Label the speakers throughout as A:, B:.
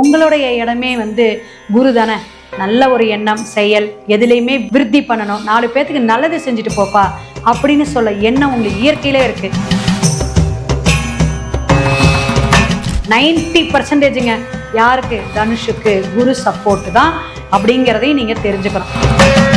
A: உங்களுடைய இடமே வந்து குரு தானே. நல்ல ஒரு எண்ணம் செயல் எதுலேயுமே விருத்தி பண்ணணும். நாலு பேர்த்துக்கு நல்லது செஞ்சுட்டு போப்பா அப்படின்னு சொல்ல எண்ணம் உங்களுக்கு இயற்கையிலே இருக்கு. நைன்டி பர்சன்டேஜுங்க. யாருக்கு? தனுஷுக்கு குரு சப்போர்ட் தான் அப்படிங்கிறதையும் நீங்கள் தெரிஞ்சுக்கணும்.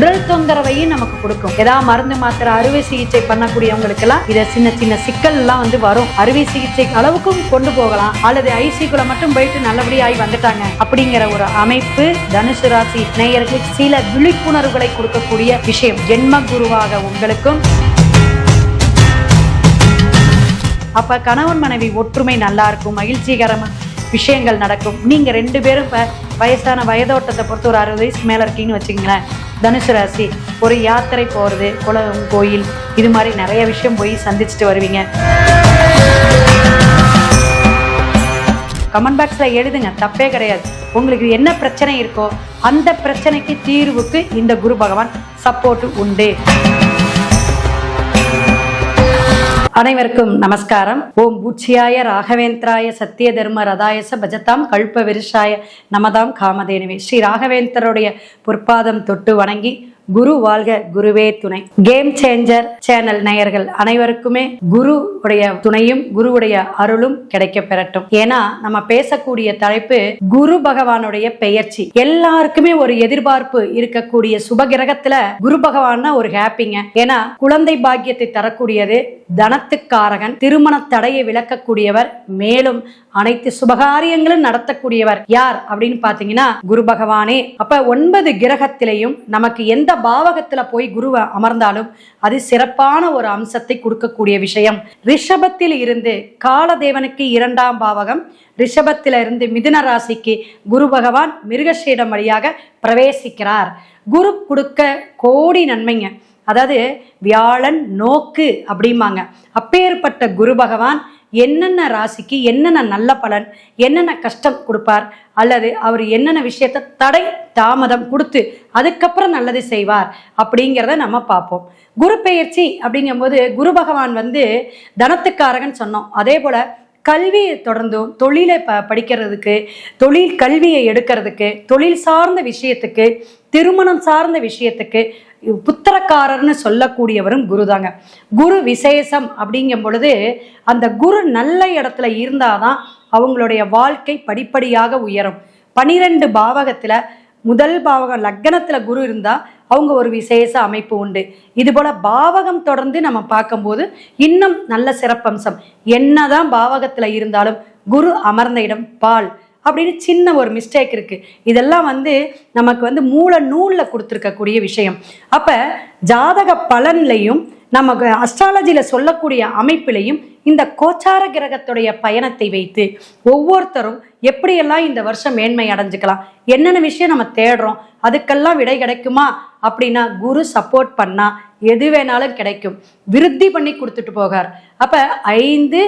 A: உடல் தொந்தரவையும் நமக்கு கொடுக்கும். ஏதாவது மருந்து மாத்திரை அறுவை சிகிச்சை பண்ணக்கூடியவங்களுக்கு எல்லாம் இதை சின்ன சின்ன சிக்கல் எல்லாம் வந்து வரும். அறுவை சிகிச்சை அளவுக்கும் கொண்டு போகலாம். அல்லது ஐசிக்குள்ள மட்டும் போயிட்டு நல்லபடியாகி வந்துட்டாங்க அப்படிங்கிற ஒரு அமைப்பு தனுசு ராசி நேயர்களுக்கு சில விழிப்புணர்வுகளை கொடுக்கக்கூடிய விஷயம். ஜென்ம குருவாக உங்களுக்கும். அப்ப கணவன் மனைவி ஒற்றுமை நல்லா இருக்கும் மகிழ்ச்சிகரமா விஷயங்கள் நடக்கும். நீங்க ரெண்டு பேரும் இப்ப வயசான வயதோட்டத்தை பொறுத்து ஒரு அறுபது வயசுக்கு மேல இருக்கீங்கன்னு வச்சுக்கங்களேன். தனுசு ராசி ஒரு யாத்திரை போறது குளம் கோயில் இது மாதிரி நிறைய விஷயம் போய் சந்திச்சுட்டு வருவீங்க. கமெண்ட் பாக்ஸ்ல எழுதுங்க. தப்பே கிடையாது. உங்களுக்கு என்ன பிரச்சனை இருக்கோ அந்த பிரச்சனைக்கு தீர்வுக்கு இந்த குரு பகவான் சப்போர்ட் உண்டு. அனைவருக்கும் நமஸ்காரம். ஓம் பூச்சியாய ராகவேந்திராய சத்திய தர்ம ரதாயச பஜதாம் கல்ப விருஷாய நமதாம் காமதேனுவே. ஸ்ரீ ராகவேந்தருடைய பொற்பாதம் தொட்டு வணங்கி குரு வாழ்க குருவே துணை. கேம் சேஞ்சர் சேனல் நேயர்கள் அனைவருக்குமே குரு உடைய துணையும் குருவுடைய அருளும் கிடைக்க பெறட்டும். ஏன்னா நம்ம பேசக்கூடிய தலைப்பு குரு பகவானுடைய பெயர்ச்சி. எல்லாருக்குமே ஒரு எதிர்பார்ப்பு இருக்கக்கூடிய சுபகிரகத்துல குரு பகவான்னா ஒரு ஹாப்பிங்க. ஏன்னா குழந்தை பாக்கியத்தை தரக்கூடியது தனத்துக்காரகன் திருமண தடையை விளக்கக்கூடியவர் மேலும் அனைத்து சுபகாரியங்களும் நடத்தக்கூடியவர் யார் அப்படின்னு பாத்தீங்கன்னா குரு பகவானே. அப்ப ஒன்பது கிரகத்திலையும் நமக்கு எந்த பாவகத்துல போய் குருவை அமர்ந்தாலும் அது சிறப்பான ஒரு அம்சத்தை கொடுக்கக்கூடிய விஷயம். ரிஷபத்தில் இருந்து காலதேவனுக்கு இரண்டாம் பாவகம் ரிஷபத்தில இருந்து மிதுன ராசிக்கு குரு பகவான் மிருகஷீடம் வழியாக பிரவேசிக்கிறார். குரு கொடுக்க கோடி நன்மைங்க. அதாவது வியாழன் நோக்கு அப்படிம்பாங்க. அப்பேற்பட்ட குரு பகவான் என்னென்ன ராசிக்கு என்னென்ன நல்ல பலன் என்னென்ன கஷ்டம் கொடுப்பார் அல்லது அவர் என்னென்ன விஷயத்த தடை தாமதம் கொடுத்து அதுக்கப்புறம் நல்லது செய்வார் அப்படிங்கிறத நம்ம பார்ப்போம். குரு பெயர்ச்சி அப்படிங்கும்போது குரு பகவான் வந்து தனத்துக்காரகன் சொன்னோம். அதே போல கல்வியை தொடர்ந்தும் தொழிலை ப படிக்கிறதுக்கு தொழில் கல்வியை எடுக்கிறதுக்கு தொழில் சார்ந்த விஷயத்துக்கு திருமணம் சார்ந்த விஷயத்துக்கு புத்திரக்காரர்னு சொல்லக்கூடியவரும் குரு தாங்க குரு விசேஷம் அப்படிங்கும் பொழுது அந்த குரு நல்ல இடத்துல இருந்தாதான் அவங்களுடைய வாழ்க்கை படிப்படியாக உயரும். பனிரெண்டு பாவகத்தில் முதல் பாவகம் லக்னத்தில் குரு இருந்தால் அவங்க ஒரு விசேஷ அமைப்பு உண்டு. இதுபோல் பாவகம் தொடர்ந்து நம்ம பார்க்கும்போது இன்னும் நல்ல சிறப்பம்சம். என்னதான் பாவகத்தில் இருந்தாலும் குரு அமர்ந்த இடம் பால். அப்படின்னு சின்ன ஒரு மிஸ்டேக் இருக்குது இதெல்லாம் வந்து நமக்கு வந்து மூல நூலில் கொடுத்துருக்கக்கூடிய விஷயம். அப்போ ஜாதக பலன்லையும் நமக்கு அஸ்ட்ராலஜியில் சொல்லக்கூடிய அமைப்பிலையும் இந்த கோச்சார கிரகத்துடைய பயணத்தை வைத்து ஒவ்வொருத்தரும் எப்படியெல்லாம் இந்த வருஷம் மேன்மை அடைஞ்சுக்கலாம் என்னென்ன விஷயம் நம்ம தேடுறோம் அதுக்கெல்லாம் விடை கிடைக்குமா அப்படின்னா குரு சப்போர்ட் பண்ணால் எது வேணாலும் கிடைக்கும். விருத்தி பண்ணி கொடுத்துட்டு போகார். அப்போ ஐந்து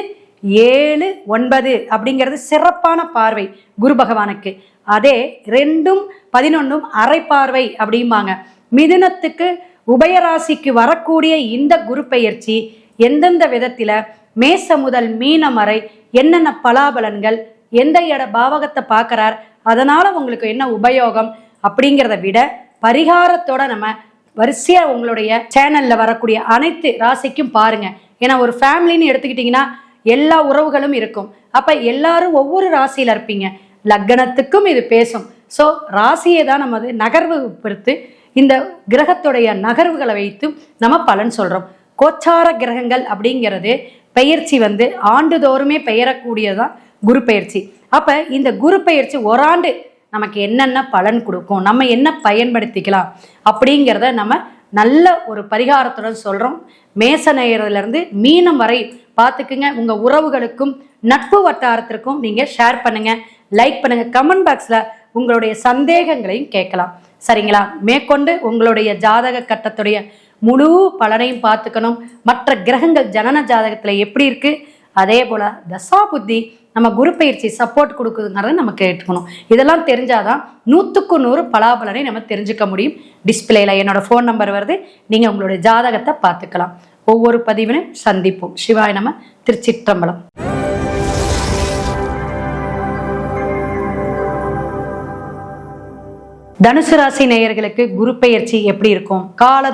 A: ஏழு ஒன்பது அப்படிங்கிறது சிறப்பான பார்வை குரு பகவானுக்கு. அதே ரெண்டும் பதினொன்றும் அரை பார்வை அப்படிம்பாங்க. மிதுனத்துக்கு உபயராசிக்கு வரக்கூடிய இந்த குரு பெயர்ச்சி எந்தெந்த விதத்தில்? மேச முதல் மீனம் வரை என்னென்ன பலாபலன்கள் எந்த இட பாவகத்தை பார்க்குறார் அதனால் உங்களுக்கு என்ன உபயோகம் அப்படிங்கிறத விட பரிகாரத்தோட நம்ம வரிசையாக உங்களுடைய சேனலில் வரக்கூடிய அனைத்து ராசிக்கும் பாருங்கள் ஏன்னா ஒரு ஃபேமிலின்னு எடுத்துக்கிட்டிங்கன்னா எல்லா உறவுகளும் இருக்கும். அப்ப எல்லாரும் ஒவ்வொரு ராசியில இருப்பீங்க. லக்னத்துக்கும் இது பேசும். ஸோ ராசியை தான் நமது நகர்வு பொறுத்து இந்த கிரகத்துடைய நகர்வுகளை வைத்து நம்ம பலன் சொல்றோம். கோச்சார கிரகங்கள் அப்படிங்கிறது பெயர்ச்சி வந்து ஆண்டுதோறுமே பெயரக்கூடியதான் குரு பெயர்ச்சி. அப்ப இந்த குரு பெயர்ச்சி ஓராண்டு நமக்கு என்னென்ன பலன் கொடுக்கும் நம்ம என்ன பயன்படுத்திக்கலாம் அப்படிங்கிறத நம்ம நல்ல ஒரு பரிகாரத்துடன் சொல்கிறோம் மேச நேயர்லேருந்து மீனம் வரை பார்த்துக்குங்க. உங்கள் உறவுகளுக்கும் நட்பு வட்டாரத்திற்கும் நீங்கள் ஷேர் பண்ணுங்கள் லைக் பண்ணுங்கள் கமெண்ட் பாக்ஸில் உங்களுடைய சந்தேகங்களையும் கேட்கலாம். சரிங்களா? மேற்கொண்டு உங்களுடைய ஜாதக கட்டத்துடைய முழு பலனையும் பார்த்துக்கணும். மற்ற கிரகங்கள் ஜனன ஜாதகத்தில் எப்படி இருக்குது அதே போல் தசா புத்தி நம்ம குரு பயிற்சி சப்போர்ட் கொடுக்குதுங்கிறத நம்ம கேட்டுக்கணும். இதெல்லாம் தெரிஞ்சாதான் நூற்றுக்கு நூறு பலாபலனை நம்ம தெரிஞ்சுக்க முடியும். டிஸ்பிளேல என்னோட ஃபோன் நம்பர் வருது. நீங்கள் உங்களுடைய ஜாதகத்தை பார்த்துக்கலாம். ஒவ்வொரு பதிவினையும் சந்திப்போம். சிவாய் நம்ம திருச்சிற்றம்பலம். தனுசு ராசி நேயர்களுக்கு குரு எப்படி இருக்கும்? கால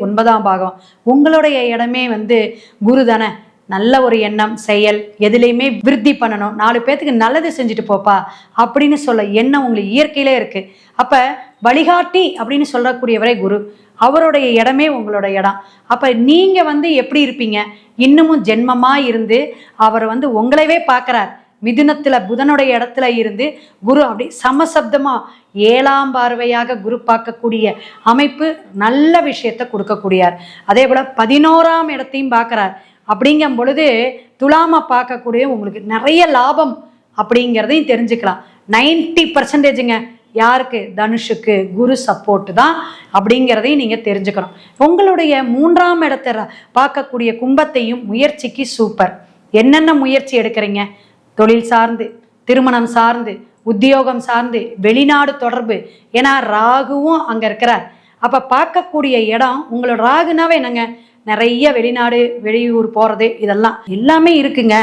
A: ஒன்பதாம் பாகம். உங்களுடைய இடமே வந்து குரு நல்ல ஒரு எண்ணம் செயல் எதுலேயுமே விருத்தி பண்ணணும். நாலு பேர்த்துக்கு நல்லது செஞ்சுட்டு போப்பா அப்படின்னு சொல்ல எண்ணம் உங்களுக்கு இயற்கையிலே இருக்கு. அப்ப வழிகாட்டி அப்படின்னு சொல்லக்கூடியவரே குரு. அவருடைய இடமே உங்களோட இடம். அப்ப நீங்க வந்து எப்படி இருப்பீங்க? இன்னமும் ஜென்மமா இருந்து அவர் வந்து உங்களைவே பார்க்கறார். மிதுனத்துல புதனுடைய இடத்துல இருந்து குரு அப்படி சமசப்தமா ஏழாம் பார்வையாக குரு பார்க்கக்கூடிய அமைப்பு நல்ல விஷயத்தை கொடுக்கக்கூடியார். அதே போல பதினோராம் இடத்தையும் பார்க்கறார். அப்படிங்கும் பொழுது துலாம பார்க்கக்கூடிய உங்களுக்கு நிறைய லாபம் அப்படிங்கிறதையும் தெரிஞ்சுக்கலாம். நைன்டி பர்சன்டேஜுங்க யாருக்கு? தனுஷுக்கு குரு சப்போர்ட் தான் அப்படிங்கிறதையும் நீங்கள் தெரிஞ்சுக்கணும். உங்களுடைய மூன்றாம் இடத்தை பார்க்கக்கூடிய கும்பத்தையும் முயற்சிக்கு சூப்பர் என்னென்ன முயற்சி எடுக்கிறீங்க? தொழில் சார்ந்து திருமணம் சார்ந்து உத்தியோகம் சார்ந்து வெளிநாடு தொடர்பு. ஏன்னா ராகுவும் அங்கே இருக்கிறார். அப்போ பார்க்கக்கூடிய இடம் உங்களோட ராகுனாவே என்னங்க? நிறைய வெளிநாடு வெளியூர் போகிறது இதெல்லாம் எல்லாமே இருக்குங்க.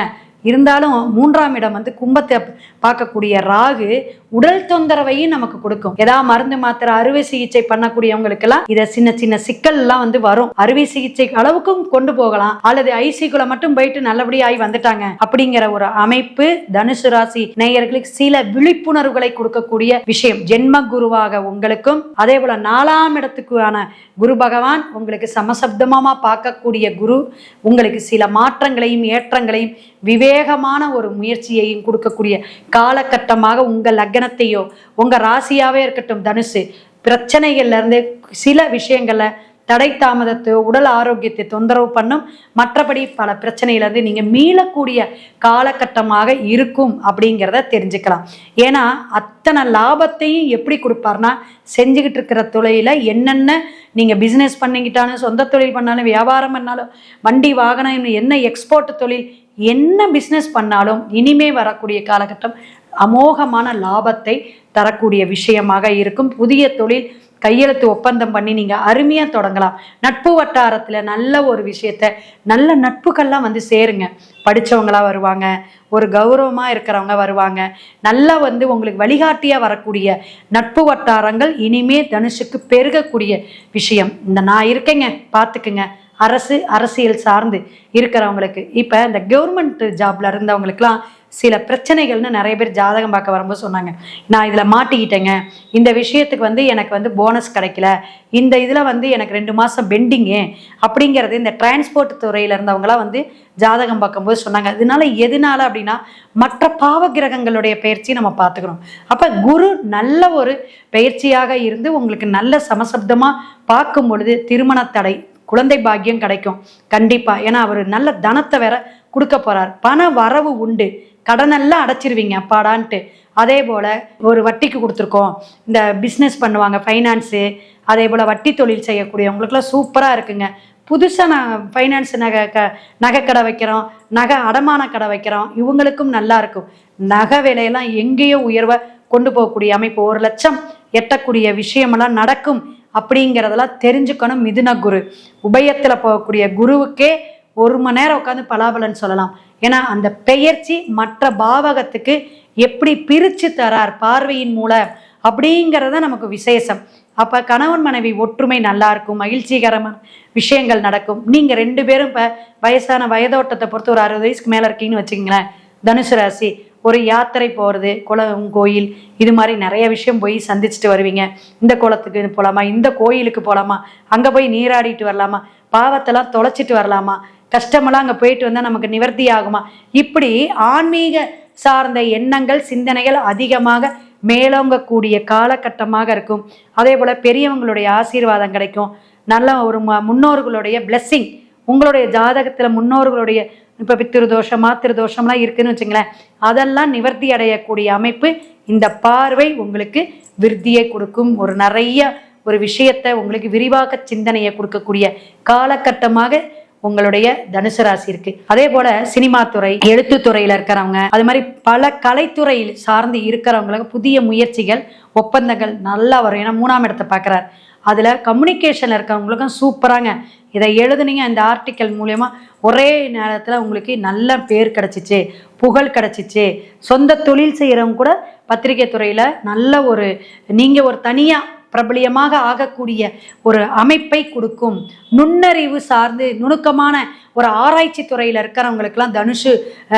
A: இருந்தாலும் மூன்றாம் இடம் வந்து கும்பத்தை பார்க்கக்கூடிய ராகு உடல் தொந்தரவையும் நமக்கு கொடுக்கும். ஏதாவது மருந்து மாத்திரை அறுவை சிகிச்சை பண்ணக்கூடியவங்களுக்கெல்லாம் இதை சின்ன சின்ன சிக்கல் எல்லாம் வந்து வரும். அறுவை சிகிச்சை அளவுக்கும் கொண்டு போகலாம். அல்லது ஐசிக்குள்ள மட்டும் போயிட்டு நல்லபடியாகி வந்துட்டாங்க அப்படிங்கிற ஒரு அமைப்பு தனுசு ராசி நேயர்களுக்கு சில விழிப்புணர்வுகளை கொடுக்கக்கூடிய விஷயம். ஜென்ம குருவாக உங்களுக்கும் அதே போல நாலாம் இடத்துக்கான குரு பகவான் உங்களுக்கு சமசப்தமா பார்க்கக்கூடிய குரு. உங்களுக்கு சில மாற்றங்களையும் ஏற்றங்களையும் விவேகமான ஒரு முயற்சியையும் கொடுக்கக்கூடிய காலகட்டமாக உங்கள் லக்னத்தையோ உங்கள் ராசியாவே இருக்கட்டும் தனுசு பிரச்சனைகள்லேருந்து சில விஷயங்களை தடை தாமதத்தை உடல் ஆரோக்கியத்தை தொந்தரவு பண்ணும். மற்றபடி பல பிரச்சனையிலேருந்து நீங்கள் மீளக்கூடிய காலகட்டமாக இருக்கும் அப்படிங்கிறத தெரிஞ்சுக்கலாம். ஏன்னா அத்தனை லாபத்தையும் எப்படி கொடுப்பார்னா செஞ்சுக்கிட்டு இருக்கிற தொழில என்னென்ன நீங்கள் பிஸ்னஸ் பண்ணிக்கிட்டாலும் சொந்த தொழில் பண்ணாலும் வியாபாரம் பண்ணாலும் வண்டி வாகனம் என்ன எக்ஸ்போர்ட் தொழில் என்ன பிஸ்னஸ் பண்ணாலும் இனிமே வரக்கூடிய காலகட்டம் அமோகமான லாபத்தை தரக்கூடிய விஷயமாக இருக்கும். புதிய தொழில் கையெழுத்து ஒப்பந்தம் பண்ணி நீங்கள் அருமையாக தொடங்கலாம். நட்பு வட்டாரத்தில் நல்ல ஒரு விஷயத்த நல்ல நட்புகள்லாம் வந்து சேருங்க. படிச்சவங்களா வருவாங்க ஒரு கௌரவமாக இருக்கிறவங்க வருவாங்க. நல்லா வந்து உங்களுக்கு வழிகாட்டியாக வரக்கூடிய நட்பு வட்டாரங்கள் இனிமே தனுஷுக்கு பெருகக்கூடிய விஷயம். இந்த நான் இருக்கேங்க பார்த்துக்குங்க அரசு அரசியல் சார்ந்து இருக்கிறவங்களுக்கு. இப்போ இந்த கவர்மெண்ட் ஜாப்ல இருந்தவங்களுக்குலாம் சில பிரச்சனைகள்னு நிறைய பேர் ஜாதகம் பார்க்க வரும்போது சொன்னாங்க. நான் இதில் மாட்டிக்கிட்டேங்க. இந்த விஷயத்துக்கு வந்து எனக்கு வந்து போனஸ் கிடைக்கல. இந்த இதில் வந்து எனக்கு ரெண்டு மாதம் பெண்டிங்கு அப்படிங்கிறது இந்த டிரான்ஸ்போர்ட் துறையில் இருந்தவங்களாம் வந்து ஜாதகம் பார்க்கும்போது சொன்னாங்க. இதனால எதனால அப்படின்னா மற்ற பாவ கிரகங்களுடைய பயிற்சி நம்ம பார்த்துக்கணும் அப்போ குரு நல்ல ஒரு பயிற்சியாக இருந்து உங்களுக்கு நல்ல சமசப்தமாக பார்க்கும் பொழுது திருமண தடை குழந்தை பாக்கியம் கிடைக்கும். கண்டிப்பா. ஏன்னா அவர் நல்ல தனத்தை வேற கொடுக்க போறார். பண வரவு உண்டு. கடனெல்லாம் அடைச்சிருவீங்க. அப்பாடான்ட்டு. அதே போல ஒரு வட்டிக்கு கொடுத்துருக்கோம். இந்த பிஸ்னஸ் பண்ணுவாங்க ஃபைனான்ஸு அதே போல வட்டி தொழில் செய்யக்கூடியவங்களுக்குலாம் சூப்பராக இருக்குங்க. புதுசாக நான் ஃபைனான்ஸ் நகை க நகைக்கடை வைக்கிறோம். நகை அடமான கடை வைக்கிறோம். இவங்களுக்கும் நல்லா இருக்கும். நகை விலையெல்லாம் எங்கேயோ உயர்வை கொண்டு போகக்கூடிய அமைப்பு. ஒரு லட்சம் எட்டக்கூடிய விஷயமெல்லாம் நடக்கும். அப்படிங்கிறதெல்லாம் தெரிஞ்சுக்கணும். மிதுன குரு. உபயத்தில் போகக்கூடிய குருவுக்கே ஒரு மணி நேரம் உட்காந்து பலாபலன் சொல்லலாம். ஏன்னா அந்த பெயர்ச்சி மற்ற பாவகத்துக்கு எப்படி பிரித்து தரார் பார்வையின் மூலம் அப்படிங்கிறத நமக்கு விசேஷம். அப்போ கணவன் மனைவி ஒற்றுமை நல்லா இருக்கும் மகிழ்ச்சிகரமான விஷயங்கள் நடக்கும். நீங்கள் ரெண்டு பேரும் இப்போ வயசான வயதோட்டத்தை பொறுத்து ஒரு அறுபது வயசுக்கு மேலே இருக்கீங்கன்னு வச்சுக்கங்களேன். தனுசு ராசி. ஒரு யாத்திரை போகிறது குளம் கோயில் இது மாதிரி நிறைய விஷயம் போய் சந்திச்சுட்டு வருவீங்க. இந்த குளத்துக்கு போகலாமா இந்த கோயிலுக்கு போகலாமா அங்கே போய் நீராடிட்டு வரலாமா பாவத்தெல்லாம் தொலைச்சிட்டு வரலாமா கஷ்டமெல்லாம் அங்கே போயிட்டு வந்தால் நமக்கு நிவர்த்தி ஆகுமா? இப்படி ஆன்மீக சார்ந்த எண்ணங்கள் சிந்தனைகள் அதிகமாக மேலோங்கக்கூடிய காலகட்டமாக இருக்கும். அதே போல் பெரியவங்களுடைய ஆசீர்வாதம் கிடைக்கும். நல்ல ஒரு முன்னோர்களுடைய பிளெஸ்ஸிங் உங்களுடைய ஜாதகத்தில் முன்னோர்களுடைய இப்போ பித்திரு தோஷம் மாத்திரு இருக்குன்னு வச்சுங்களேன் அதெல்லாம் நிவர்த்தி அடையக்கூடிய அமைப்பு இந்த பார்வை உங்களுக்கு விருத்தியை கொடுக்கும். ஒரு நிறைய ஒரு விஷயத்தை உங்களுக்கு விரிவாக சிந்தனையை கொடுக்கக்கூடிய காலகட்டமாக உங்களுடைய தனுசு ராசி இருக்கு. அதே போல சினிமா துறை எழுத்து துறையில இருக்கிறவங்க அது மாதிரி பல கலைத்துறையில் சார்ந்து இருக்கிறவங்களுக்கு புதிய முயற்சிகள் ஒப்பந்தங்கள் நல்லா வரும். ஏன்னா மூணாம் இடத்தை பார்க்குறாரு. அதில் கம்யூனிகேஷன் இருக்கிறவங்களுக்கும் சூப்பராங்க. இதை எழுதுனீங்க இந்த ஆர்டிக்கல் மூலயமா ஒரே நேரத்தில் உங்களுக்கு நல்ல பேர் கிடச்சிச்சு புகழ் கிடச்சிச்சு. சொந்த தொழில் செய்கிறவங்க கூட பத்திரிகை துறையில் நல்ல ஒரு நீங்கள் ஒரு தனியாக பிரபலியமாக ஆகக்கூடிய ஒரு அமைப்பை கொடுக்கும். நுண்ணறிவு சார்ந்து நுணுக்கமான ஒரு ஆராய்ச்சி துறையில் இருக்கிறவங்களுக்கெல்லாம் தனுஷு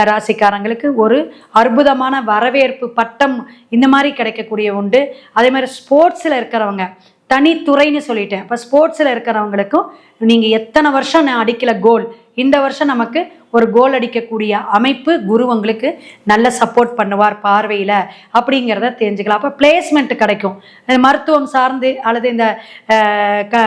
A: ராசிக்காரங்களுக்கு ஒரு அற்புதமான வரவேற்பு பட்டம் இந்த மாதிரி கிடைக்கக்கூடிய உண்டு. அதே மாதிரி ஸ்போர்ட்ஸில் இருக்கிறவங்க தனித்துறைன்னு சொல்லிட்டேன். இப்போ ஸ்போர்ட்ஸில் இருக்கிறவங்களுக்கும் நீங்கள் எத்தனை வருஷம் நான் அடிக்கல கோல் இந்த வருஷம் நமக்கு ஒரு கோல் அடிக்கக்கூடிய அமைப்பு குரு உங்களுக்கு நல்ல சப்போர்ட் பண்ணுவார் பார்வையில் அப்படிங்கிறத தெரிஞ்சுக்கலாம். அப்போ பிளேஸ்மெண்ட் கிடைக்கும். மருத்துவம் சார்ந்து அல்லது இந்த க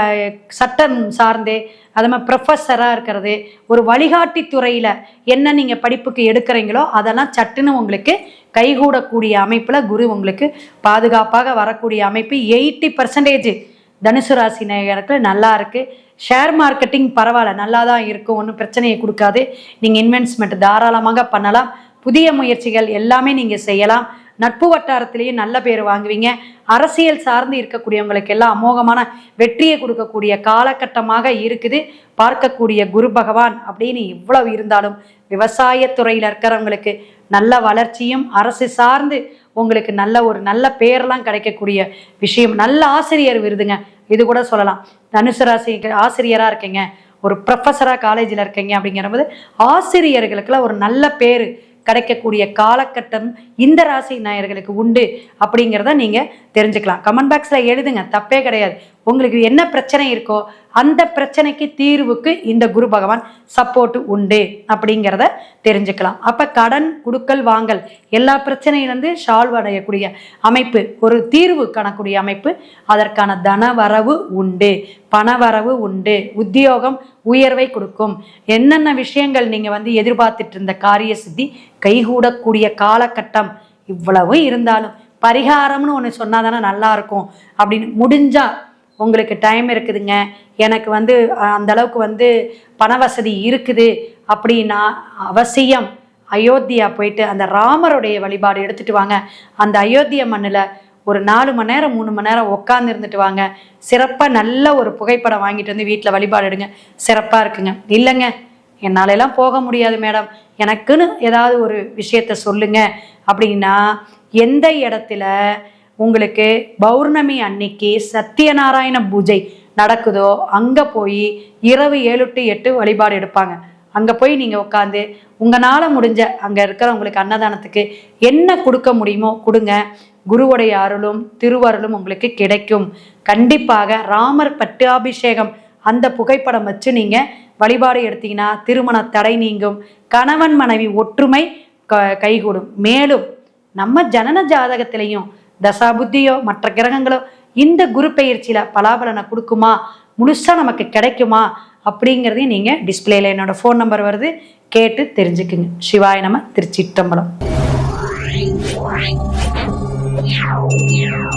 A: சட்டம் சார்ந்து அது மாதிரி ப்ரொஃபஸராக இருக்கிறது ஒரு வழிகாட்டி துறையில் என்ன நீங்கள் படிப்புக்கு எடுக்கிறீங்களோ அதெல்லாம் சட்டுன்னு உங்களுக்கு கைகூடக்கூடிய அமைப்பில் குரு உங்களுக்கு பாதுகாப்பாக வரக்கூடிய அமைப்பு. எயிட்டி பர்சன்டேஜ் தனுசு ராசி நேயருக்கு நல்லா இருக்குது ஷேர் மார்க்கெட்டிங் பரவாயில்ல நல்லா தான் இருக்கும். ஒன்றும் பிரச்சனையை கொடுக்காது. நீங்கள் இன்வெஸ்ட்மெண்ட் தாராளமாக பண்ணலாம். புதிய முயற்சிகள் எல்லாமே நீங்கள் செய்யலாம். நட்பு வட்டாரத்திலேயும் நல்ல பேர் வாங்குவீங்க. அரசியல் சார்ந்து இருக்கக்கூடியவங்களுக்கு எல்லாம் அமோகமான வெற்றியை கொடுக்கக்கூடிய காலகட்டமாக இருக்குது. பார்க்கக்கூடிய குரு பகவான் அப்படின்னு இவ்வளவு இருந்தாலும் விவசாயத்துறையில் இருக்கிறவங்களுக்கு நல்ல வளர்ச்சியும் அரசு சார்ந்து உங்களுக்கு நல்ல ஒரு நல்ல பேரெல்லாம் கிடைக்கக்கூடிய விஷயம். நல்ல ஆசிரியர் விருதுங்க. இது கூட சொல்லலாம். தனுசு ராசி ஆசிரியராக இருக்கீங்க. ஒரு ப்ரொஃபஸராக காலேஜில் இருக்கீங்க அப்படிங்கிறபோது ஆசிரியர்களுக்கெல்லாம் ஒரு நல்ல பேர் கிடைக்கக்கூடிய காலகட்டம் இந்த ராசி நாயர்களுக்கு உண்டு அப்படிங்கிறத நீங்கள் தெரிஞ்சுக்கலாம். கமெண்ட் பாக்ஸில் எழுதுங்க. தப்பே கிடையாது. உங்களுக்கு என்ன பிரச்சனை இருக்கோ அந்த பிரச்சனைக்கு தீர்வுக்கு இந்த குரு பகவான் சப்போர்ட் உண்டு அப்படிங்கிறத தெரிஞ்சுக்கலாம். அப்போ கடன் குடுக்கல் வாங்கல் எல்லா பிரச்சனையிலேருந்து சால்வ் அடையக்கூடிய அமைப்பு ஒரு தீர்வு காணக்கூடிய அமைப்பு அதற்கான தன வரவு உண்டு. பணவரவு உண்டு. உத்தியோகம் உயர்வை கொடுக்கும். என்னென்ன விஷயங்கள் நீங்கள் வந்து எதிர்பார்த்துட்டு இருந்த காரிய சித்தி கைகூடக்கூடிய காலகட்டம் இவ்வளவு இருந்தாலும் பரிகாரம்னு ஒன்று சொன்னால் தானே நல்லா இருக்கும் அப்படின்னு முடிஞ்சா உங்களுக்கு டைம் இருக்குதுங்க. எனக்கு வந்து அந்த அளவுக்கு வந்து பண வசதி இருக்குது அப்படின்னா அவசியம். அயோத்தியா போயிட்டு அந்த ராமருடைய வழிபாடு எடுத்துட்டு வாங்க. அந்த அயோத்தியா மண்ணில் ஒரு நாலு மணி நேரம் மூணு மணி நேரம் உட்காந்து இருந்துட்டு வாங்க. சிறப்பாக நல்ல ஒரு புகைப்படம் வாங்கிட்டு வந்து வீட்டில் வழிபாடு எடுங்க. சிறப்பாக இருக்குங்க. இல்லைங்க என்னாலெல்லாம் போக முடியாது மேடம். எனக்குன்னு ஏதாவது ஒரு விஷயத்த சொல்லுங்க. அப்படின்னா எந்த இடத்துல உங்களுக்கு பௌர்ணமி அன்னைக்கு சத்யநாராயண பூஜை நடக்குதோ அங்கே போய் இரவு ஏழு டு எட்டு வழிபாடு எடுப்பாங்க. அங்கே போய் நீங்கள் உட்காந்து உங்களால் முடிஞ்ச அங்கே இருக்கிறவங்களுக்கு அன்னதானத்துக்கு என்ன கொடுக்க முடியுமோ கொடுங்க. குருவுடைய அருளும் திருவருளும் உங்களுக்கு கிடைக்கும். கண்டிப்பாக ராமர் பட்டாபிஷேகம் அந்த புகைப்படம் வச்சு நீங்கள் வழிபாடு எடுத்தீங்கன்னா திருமண தடை நீங்கும். கணவன் மனைவி ஒற்றுமை க கைகூடும். மேலும் நம்ம ஜனன ஜாதகத்திலையும் தசாபுத்தியோ மற்ற கிரகங்களோ இந்த குரு பெயர்ச்சியில பலாபலனை கொடுக்குமா? முழுசா நமக்கு கிடைக்குமா? அப்படிங்கிறதையும் நீங்க டிஸ்பிளேல என்னோட ஃபோன் நம்பர் வருது. கேட்டு தெரிஞ்சுக்குங்க. சிவாய நம திருச்சிட்டம்பலம்